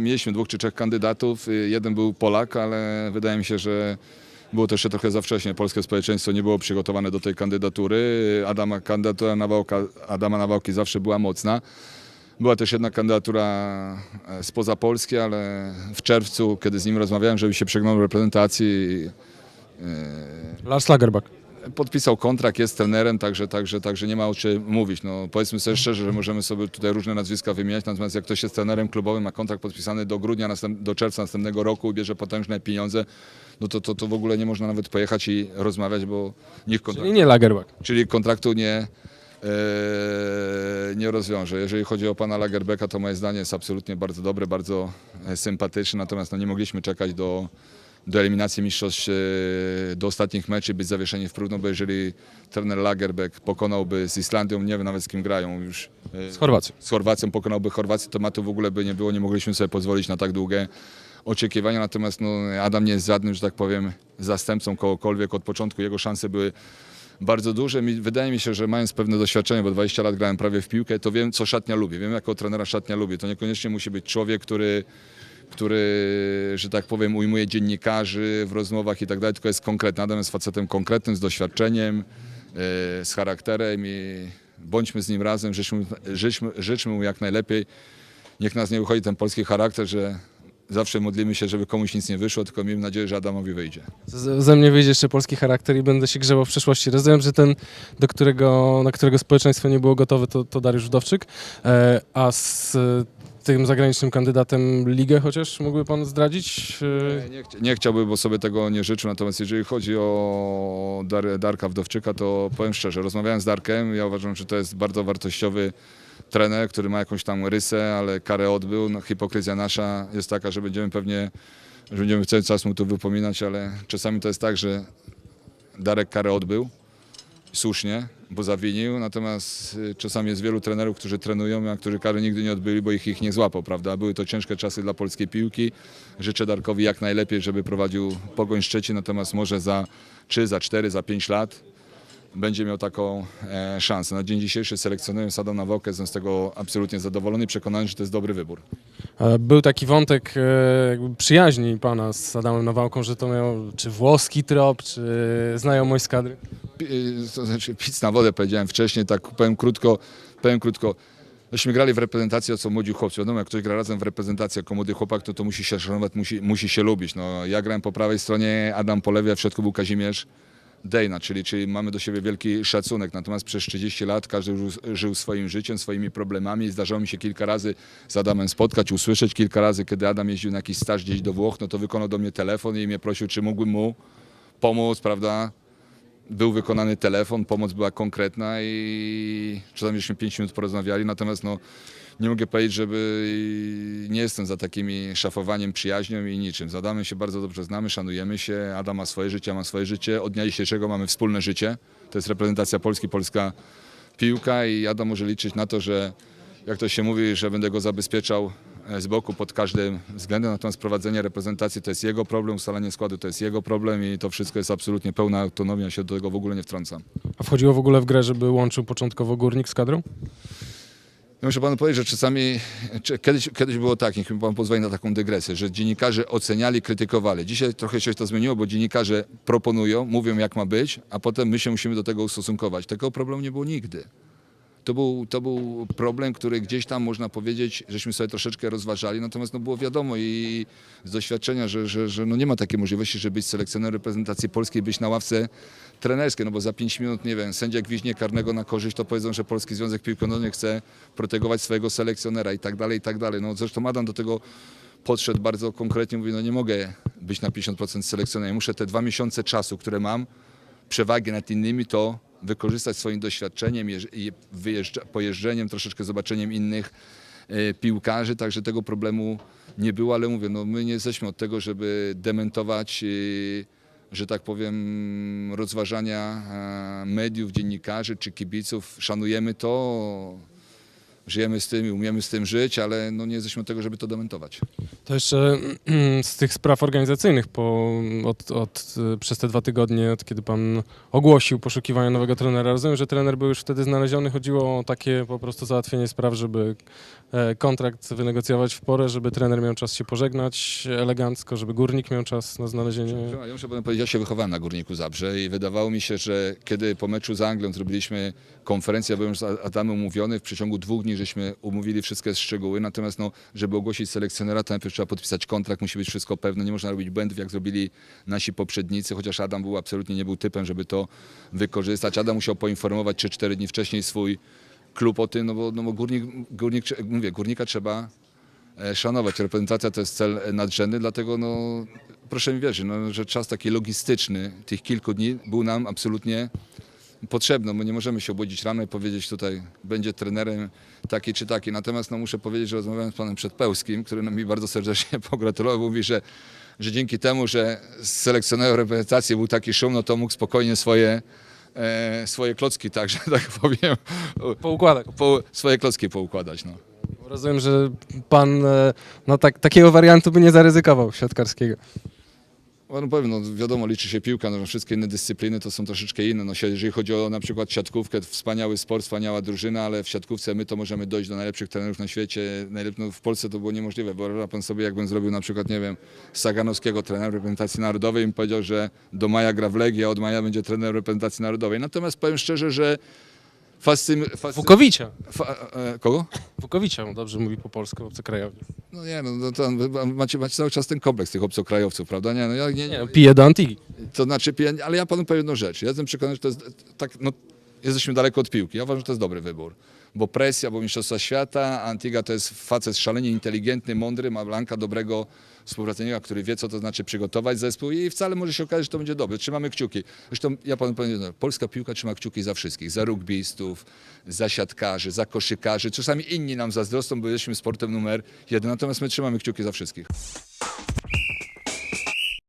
Mieliśmy dwóch czy trzech kandydatów, y, jeden był Polak, ale wydaje mi się, że było to jeszcze trochę za wcześnie. Polskie społeczeństwo nie było przygotowane do tej kandydatury. Adama, kandydatura Nawałka, Adama Nawałki zawsze była mocna. Była też jedna kandydatura e, spoza Polski, ale w czerwcu, kiedy z nim rozmawiałem, żeby się przegnął do reprezentacji, Lars Lagerbach. Podpisał kontrakt, jest trenerem, także, także, także nie ma o czym mówić. No, powiedzmy sobie szczerze, że możemy sobie tutaj różne nazwiska wymieniać, natomiast jak ktoś jest trenerem klubowym, ma kontrakt podpisany do grudnia, do czerwca następnego roku i bierze potężne pieniądze, no to, to, to w ogóle nie można nawet pojechać i rozmawiać, bo nikt kontraktu, Czyli nie Lagerbach. czyli kontraktu nie, e, nie rozwiąże. Jeżeli chodzi o pana Lagerbecka, to moje zdanie jest absolutnie bardzo dobre, bardzo e, sympatyczne, natomiast no, nie mogliśmy czekać do, do eliminacji mistrzostw, e, do ostatnich meczów, być zawieszeni w próżno, bo jeżeli trener Lagerbeck pokonałby z Islandią, nie wiem nawet z kim grają już, e, Z Chorwacją. z Chorwacją pokonałby Chorwację, to matu w ogóle by nie było, nie mogliśmy sobie pozwolić na tak długie oczekiwania, natomiast no, Adam nie jest żadnym, że tak powiem, zastępcą kogokolwiek, od początku jego szanse były bardzo duże. Wydaje mi się, że mając pewne doświadczenie, bo 20 lat grałem prawie w piłkę, to wiem, co szatnia lubi. Wiem, jakiego trenera szatnia lubi. To niekoniecznie musi być człowiek, który, który że tak powiem, ujmuje dziennikarzy w rozmowach i tak dalej, tylko jest konkretny. Adam jest facetem konkretnym, z doświadczeniem, e, z charakterem i bądźmy z nim razem, życzmy, życzmy, życzmy mu jak najlepiej. Niech nas nie uchodzi ten polski charakter, że zawsze modlimy się, żeby komuś nic nie wyszło, tylko miejmy nadzieję, że Adamowi wyjdzie. Ze mnie wyjdzie jeszcze polski charakter i będę się grzebał w przyszłości. Rozumiem, że ten, do którego, na którego społeczeństwo nie było gotowe, to, to Dariusz Wdowczyk. E, a z tym zagranicznym kandydatem ligę chociaż mógłby pan zdradzić? Nie, nie, nie chciałbym, bo sobie tego nie życzył, natomiast jeżeli chodzi o Dar, Darka Wdowczyka, to powiem szczerze, rozmawiałem z Darkiem, ja uważam, że to jest bardzo wartościowy trener, który ma jakąś tam rysę, ale karę odbył. No, hipokryzja nasza jest taka, że będziemy pewnie, że będziemy cały czas mu tu wypominać, ale czasami to jest tak, że Darek karę odbył, słusznie, bo zawinił, natomiast y, czasami jest wielu trenerów, którzy trenują, a którzy kary nigdy nie odbyli, bo ich ich nie złapał, prawda? Były to ciężkie czasy dla polskiej piłki. Życzę Darkowi jak najlepiej, żeby prowadził Pogoń Szczecin, natomiast może za 3, za 4, za 5 lat będzie miał taką e, szansę. Na dzień dzisiejszy selekcjonując Adam Nawałkę, jestem z tego absolutnie zadowolony i przekonany, że to jest dobry wybór. E, był taki wątek e, przyjaźni pana z Adamem Nawałką, że to miał czy włoski trop, czy znajomość z kadry. Y, to znaczy pic na wodę powiedziałem wcześniej, tak powiem krótko, powiem krótko. Myśmy grali w reprezentacji, co młodzi chłopcy. Wiadomo, jak ktoś gra razem w reprezentacji jako młody chłopak, to, to musi się szanować, musi, musi się lubić. No, ja grałem po prawej stronie, Adam po lewej, a w środku był Kazimierz Dejna, czyli, czyli mamy do siebie wielki szacunek. Natomiast przez 30 lat każdy żył, swoim życiem, swoimi problemami. Zdarzało mi się kilka razy z Adamem spotkać, usłyszeć. Kilka razy, kiedy Adam jeździł na jakiś staż gdzieś do Włoch, no to wykonał do mnie telefon i mnie prosił, czy mógłbym mu pomóc, prawda? był wykonany telefon, pomoc była konkretna i czasami żeśmy 5 minut porozmawiali, natomiast no, nie mogę powiedzieć, żeby nie jestem za takimi szafowaniem, przyjaźnią i niczym. Z Adamem się bardzo dobrze znamy, szanujemy się, Adam ma swoje życie, ja mam swoje życie, od dnia dzisiejszego mamy wspólne życie, to jest reprezentacja Polski, polska piłka i Adam może liczyć na to, że jak to się mówi, że będę go zabezpieczał e, z boku pod każdym względem, natomiast prowadzenie reprezentacji to jest jego problem, ustalanie składu to jest jego problem i to wszystko jest absolutnie pełna autonomia, się do tego w ogóle nie wtrącam. A wchodziło w ogóle w grę, żeby łączył początkowo Górnik z kadrą? Muszę panu powiedzieć, że czasami, czy, kiedyś, kiedyś było tak, niech mi pan pozwoli na taką dygresję, że dziennikarze oceniali, krytykowali. Dzisiaj trochę się to zmieniło, bo dziennikarze proponują, mówią jak ma być, a potem my się musimy do tego ustosunkować. Tego problemu nie było nigdy. To był, to był problem, który gdzieś tam można powiedzieć, żeśmy sobie troszeczkę rozważali, natomiast no było wiadomo i z doświadczenia, że, że, że no nie ma takiej możliwości, żeby być selekcjonerem reprezentacji polskiej, być na ławce trenerskiej, no bo za 5 minut, nie wiem, sędzia gwiźnie karnego na korzyść, to powiedzą, że Polski Związek Piłki chce protegować swojego selekcjonera i tak dalej, i tak dalej. No zresztą Adam do tego podszedł bardzo konkretnie, mówi, no nie mogę być na 50% selekcjonerem, muszę te dwa miesiące czasu, które mam, przewagi nad innymi, to wykorzystać swoim doświadczeniem wyjeżdża, pojeżdżeniem, troszeczkę zobaczeniem innych e, piłkarzy, także tego problemu nie było, ale mówię, no my nie jesteśmy od tego, żeby dementować, e, że tak powiem, rozważania e, mediów, dziennikarzy czy kibiców. Szanujemy to, żyjemy z tym i umiemy z tym żyć, ale no nie jesteśmy od tego, żeby to dementować. To jeszcze z tych spraw organizacyjnych po, od, od, przez te dwa tygodnie, od kiedy pan ogłosił poszukiwanie nowego trenera. Rozumiem, że trener był już wtedy znaleziony. Chodziło o takie po prostu załatwienie spraw, żeby e, kontrakt wynegocjować w porę, żeby trener miał czas się pożegnać elegancko, żeby górnik miał czas na znalezienie. Ja muszę panu powiedzieć, ja się wychowałem na Górniku Zabrze i wydawało mi się, że kiedy po meczu z Anglią zrobiliśmy konferencję, byłem z Adamem umówiony, w przeciągu dwóch dni żeśmy umówili wszystkie szczegóły, natomiast no, żeby ogłosić selekcjonera, to najpierw trzeba podpisać kontrakt, musi być wszystko pewne, nie można robić błędów, jak zrobili nasi poprzednicy, chociaż Adam był absolutnie nie był typem, żeby to wykorzystać. Adam musiał poinformować 3-4 dni wcześniej swój klub o tym, no bo, no bo górnik, górnik, mówię, górnika trzeba e, szanować. Reprezentacja to jest cel e, nadrzędny, dlatego no, proszę mi wierzyć, no, że czas taki logistyczny tych kilku dni był nam absolutnie potrzebny, bo nie możemy się obudzić rano i powiedzieć tutaj będzie trenerem taki czy taki. Natomiast no, muszę powiedzieć, że rozmawiałem z panem Przedpełskim, który mi bardzo serdecznie pogratulował. Mówi, że, że dzięki temu, że z selekcjonerem reprezentacji był taki szum, no to mógł spokojnie swoje, e, swoje klocki, tak, że tak powiem, Poukładek. po, swoje klocki poukładać. No. Rozumiem, że pan e, no, tak, takiego wariantu by nie zaryzykował siatkarskiego. No powiem, no wiadomo, liczy się piłka, no, wszystkie inne dyscypliny to są troszeczkę inne. No, jeżeli chodzi o na przykład siatkówkę, wspaniały sport, wspaniała drużyna, ale w siatkówce my to możemy dojść do najlepszych trenerów na świecie. Najlep- no, w Polsce to było niemożliwe. Wyobraża pan sobie, jakbym zrobił na przykład, nie wiem, Saganowskiego trenera reprezentacji narodowej i powiedział, że do maja gra w Legii, a od maja będzie trener reprezentacji narodowej. Natomiast powiem szczerze, że fascyn... fascyn Wukowicia. fa- e, kogo? Wukowicia, on dobrze mówi po polsku, obcokrajowy. No nie, no, no to macie, macie cały czas ten kompleks tych obcokrajowców, prawda? Nie, no ja nie, Nie, no, pije do Antigi. To znaczy, pijan- ale ja panu powiem jedną rzecz. Ja jestem przekonany, że to jest tak, no, jesteśmy daleko od piłki. Ja uważam, że to jest dobry wybór. Bo presja, bo Mistrzostwa Świata, Antiga to jest facet szalenie inteligentny, mądry, ma Blanka dobrego współpracownika, który wie, co to znaczy przygotować zespół i wcale może się okazać, że to będzie dobre. Trzymamy kciuki. Zresztą ja panu powiem, jedno, polska piłka trzyma kciuki za wszystkich. Za rugbystów, za siatkarzy, za koszykarzy. Czasami inni nam zazdroszczą, bo jesteśmy sportem numer jeden, natomiast my trzymamy kciuki za wszystkich.